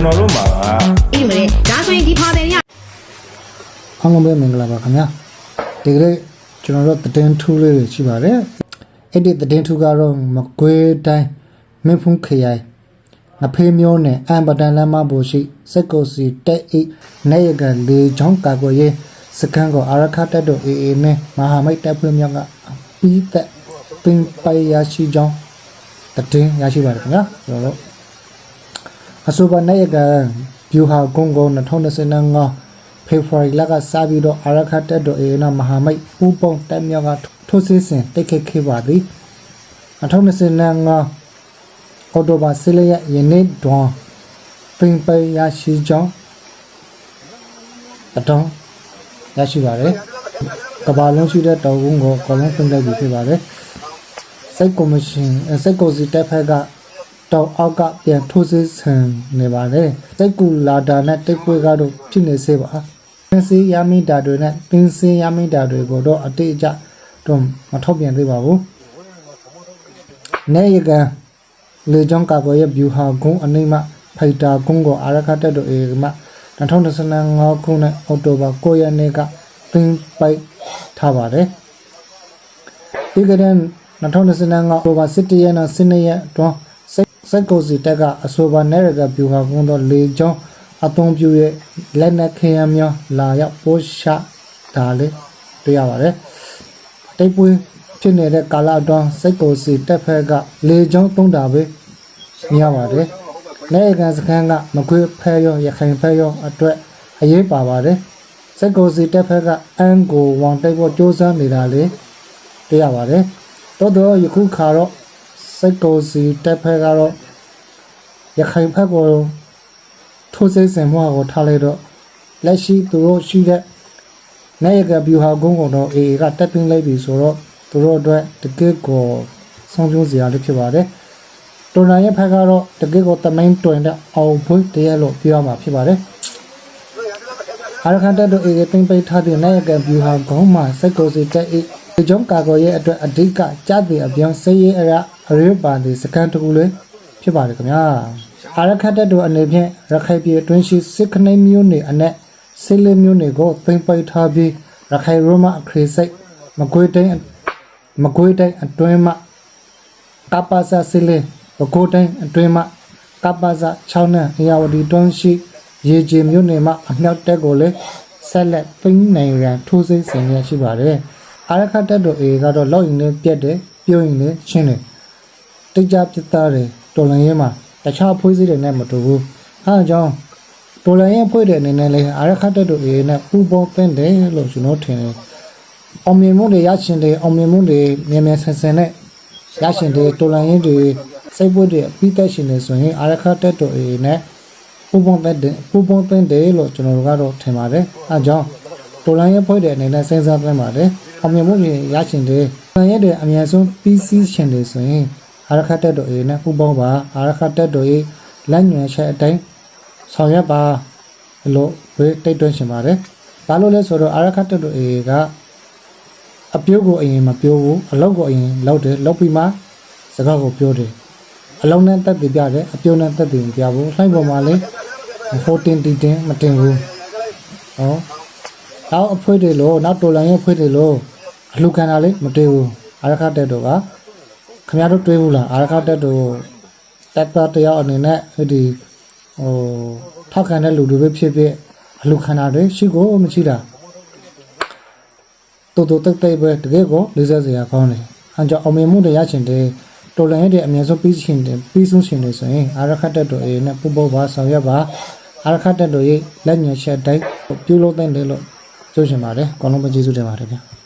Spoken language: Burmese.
ကျွန်တော်တို့မှာကအေးမလဲဒါဆိုရင်ဒီဖာတယ်တွေကအားလုံးပဲမင်္ဂလာပါခင်ဗျာဒီကနေ့ကျွန်တော်တို့သတင်းထူးလေးတွေရှိပါတယ်အဲ့ဒီသတင်းထူးကတော့မကွေးတိုင်းမင်းဖုံးခရိုင်ငဖေးမျိုးနဲ့အမ်ပတန်လမ်းမပေါ်ရှိစက်ကိုစီတက်အိနေရကလေချောင်းကာကွယ်ရေးစကန်ကိုအာရခတက်တို့အေအေနဲ့မဟာမိတ်တပ်ဖွဲ့များကပြီးသက်ပင်ပိုင်ရရှိကြောင်းသတင်းရရှိပါတယ်ခင်ဗျာကျွန်တော်တို့ အဆိုပါနိုင်ရကဗျူဟာကုန်းကုန်း2025ဖေဖော်ဝါရီလကစပြီးတော့အာရခတက်တော်အေနမဟာမိတ်ပူပုံတက်မြောက်ကထိုးစစ်ဆင်တိုက်ခိုက်ခဲ့ပါသည်2025အော်တိုဘာဆီလရယနေ့တွန်ပင်ပရရှိကြောင်းအတောင်းရရှိပါတယ်ကဘာလုံးရှိတဲ့တော်ကုန်းကိုကောလုံးဖွင့်လိုက်ပြီးဖြစ်ပါတယ်စိတ်ကော်မရှင်စိတ်ကော်စီတက်ဖက်က တောင်အောက်ကပြန်ထိုးစစ်ဆင်နေပါတယ်တိတ်ကူလာတာနဲ့တိတ်ပွဲကတော့ဖြစ်နေစေပါပင်းစီရမိတာတွေနဲ့ပင်းစီရမိတာတွေကိုတော့အတိအကျတော့မထုတ်ပြန်သေးပါဘူးနေရကလေကြောင်းကာကွယ်ရဲ့ဗျူဟာကုန်းအနိမ့်မှဖိုက်တာကုန်းကိုအာရခတက်တို့အေမှ2025ခုနှစ်အောက်တိုဘာ9ရက်နေ့ကပြင်ပိုက်ထားပါတယ်ဒီကနေ့2025အောက်တိုဘာ17ရက်နဲ့12ရက်တွန်း စိတ်စိတ်ကိုစီတက်ကအဆိုပါနဲ့ရကပြူဟာကုန်းတော့လေချောင်းအသွုံပြူရဲ့လက်နက်ခဲယမ်းများလာရောက်ပိုးရှာဒါလေးတွေ့ရပါတယ်တိတ်ပွေးဖြစ်နေတဲ့ကာလအတွင်းစိတ်ကိုစီတက်ဖက်ကလေချောင်းသုံးတာပဲမြင်ရပါတယ်လက်ကန်စခန်းကမခွေးဖဲရောရခိုင်ဖဲရောအတွက်အရေးပါပါတယ်စိတ်ကိုစီတက်ဖက်ကအန်ကိုဝေါတိတ်ဖို့စ조사နေတာလေတွေ့ရပါတယ်တော်တော်ယခုခါတော့ စိတ်ကိုစီတက်ဖက်ကတော့ရခိုင်ဖက်ကိုထိုးစစ်ဆင်မှုကိုထားလိုက်တော့လက်ရှိသူတို့ရှိတဲ့နေရကဗျူဟာကုန်းကုန်တော့အေအေကတက်ပင်းလိုက်ပြီဆိုတော့သူတို့အတွက်တကယ့်ကိုဆုံးဖြတ်စရာလေးဖြစ်ပါတယ်တော်နိုင်ရဲ့ဖက်ကတော့တကယ့်ကိုတမိုင်းတွင်တဲ့အောင်ဖွေးတရက်လို့ပြောရမှာဖြစ်ပါတယ်အာရခန်တက်တို့အေအေပင်းပိတ်ထားတဲ့နေရကဗျူဟာကုန်းမှာစိတ်ကိုစီတက်အေးဒီကြောင့်ကာကွယ်ရဲ့အတွက်အဓိကကြားတဲ့အပြောင်းစရေးအရာ အရေးပါတဲ့စကန်တကူလေးဖြစ်ပါတယ်ခင်ဗျာအာရခတ်တက်တို့အနေဖြင့်ရခိုင်ပြည်အတွင်းရှိစစ်ခနိုင်မျိုးနေအနက်ဆေးလေးမျိုးတွေကိုသိမ့်ပိုက်ထားပြီးရခိုင်ရိုမအခရေစိတ်မကွေးတိုင်းမကွေးတိုင်းအတွင်းမှကပ္ပစာဆေးလေးဘကိုးတိုင်းအတွင်းမှကပ္ပစာ6နဲ့အရာဝတီတွန်းရှိရေချေမျိုးနေမှအမြောက်တက်ကိုလည်းဆက်လက်ပိန်းနိုင်ရန်ထိုးစိတ်ဆင်ရရှိပါတယ်အာရခတ်တက်တို့အေကတော့လောက်ရင်လည်းပြက်တယ်ပြုံးရင်လည်းရှင်းတယ် တိတ်ကြပြတ်သားတယ်တော်လန်ရဲမှာတခြားဖွေးစည်းတွေနဲ့မတူဘူးအဲအကြောင်းတော်လန်ရဲဖွေးတဲ့အနေနဲ့လည်းအာရခတ်တက်တို့အေနဲ့ပူပေါင်းတဲ့တယ်လို့ကျွန်တော်ထင်တယ်အောင်မြင်မှုတွေရရှင်တယ်အောင်မြင်မှုတွေမြန်မြန်ဆန်ဆန်နဲ့ရရှင်တယ်တော်လန်ရဲတွေစိတ်ပွေးတွေအပြီးသက်ရှင်နေဆိုရင်အာရခတ်တက်တို့အေနဲ့ပူပေါင်းတဲ့ပူပေါင်းတဲ့လို့ကျွန်တော်တို့ကတော့ထင်ပါတယ်အဲအကြောင်းတော်လိုင်းရဲ့ဖွဲ့တဲ့အနေနဲ့စဉ်းစားသင့်ပါတယ်။အောင်မြင်မှုတွေရရှင်တဲ့တော်ရဲ့တွေအများဆုံး PC ရှင်တွေဆိုရင် အာရခတ်တက်တော်ရေးနဲ့ပူပေါင်းပါအာရခတ်တက်တော်ရေးလက်ညွှန်ချက်အတိုင်းဆောင်ရွက်ပါလို့ဝေးတိတ်တွန်းရှင်ပါတယ်။ဘာလို့လဲဆိုတော့အာရခတ်တက်တော်ရေးကအပြုတ်ကိုအရင်မပြောဘူးအလောက်ကိုအရင်လောက်တယ်လောက်ပြီးမှစကားကိုပြောတယ်အလုံးနဲ့တက်တည်ပြတယ်အပြုတ်နဲ့တက်တည်မပြဘူးလှိုင်းပေါ်မှာလေ14တီတင်မတင်ဘူးဟောနောက်အဖွေးတွေလို့နောက်တော်လန်ရဲ့အဖွေးတွေလို့အလှခံတာလေးမတွေ့ဘူးအာရခတက်တို့က ခင်ဗျားတို့တွေ့ဘူးလားအာရခတက်တို့တက်တာတယောက်အနေနဲ့ဟိဒီဟိုထောက်ခံတဲ့လူတွေပဲဖြစ်ဖြစ်အလှခံတာတွေရှိကိုမရှိတာတူတူတက်တက်ပဲတကယ်ကိုလေးစားစရာကောင်းတယ်အကြောင်းအောင်မြင်မှုတွေရချင်တယ်တော်လန်ရဲ့အများဆုံးပြီးရှင်တယ်ပြီးဆုံးရှင်တယ်ဆိုရင်အာရခတက်တို့အေးနဲ့ပူပေါပါဆောင်ရွက်ပါအာရခတက်တို့ရဲ့လက်ညှိုးချက်တိုင်းပြုလုပ်တဲ့တယ်လို့ကျိုးရှင်ပါတယ်အကောင်းလုံးပဲကျေးဇူးတင်ပါတယ်ဗျာ